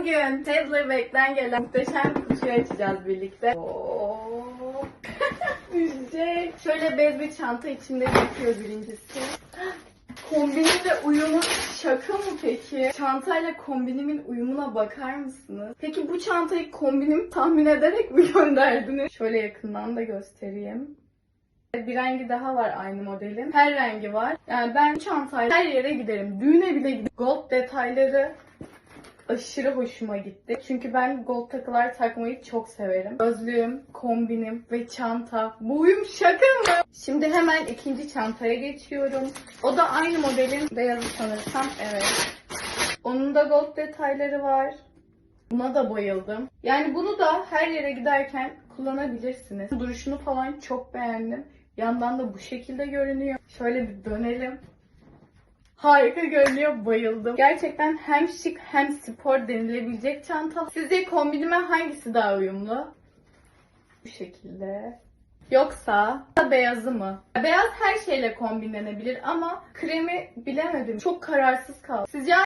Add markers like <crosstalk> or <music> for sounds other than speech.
Bugün Tezlerbek'ten gelen muhteşem kutuyu açacağız birlikte. Oo. <laughs> Düşecek. Şöyle bez bir çanta içinde yapıyor birincisi. Kombinimle uyumu şaka mı peki? Çantayla kombinimin uyumuna bakar mısınız? Peki bu çantayı kombinim tahmin ederek mi <laughs> gönderdiniz? Şöyle yakından da göstereyim. Bir rengi daha var aynı modelin. Her rengi var. Yani ben bu çantayla her yere giderim. Düğüne bile giderim. Gold detayları aşırı hoşuma gitti. Çünkü ben gold takılar takmayı çok severim. Gözlüğüm, kombinim ve çanta. Bu uyum şaka mı? Şimdi hemen ikinci çantaya geçiyorum. O da aynı modelin beyazı sanırsam. Evet. Onun da gold detayları var. Buna da bayıldım. Yani bunu da her yere giderken kullanabilirsiniz. Duruşunu falan çok beğendim. Yandan da bu şekilde görünüyor. Şöyle bir dönelim. Harika görünüyor, bayıldım. Gerçekten hem şık hem spor denilebilecek çanta. Sizce kombinime hangisi daha uyumlu? Bu şekilde. Yoksa beyazı mı? Beyaz her şeyle kombinlenebilir ama kremi bilemedim. Çok kararsız kaldım. Sizce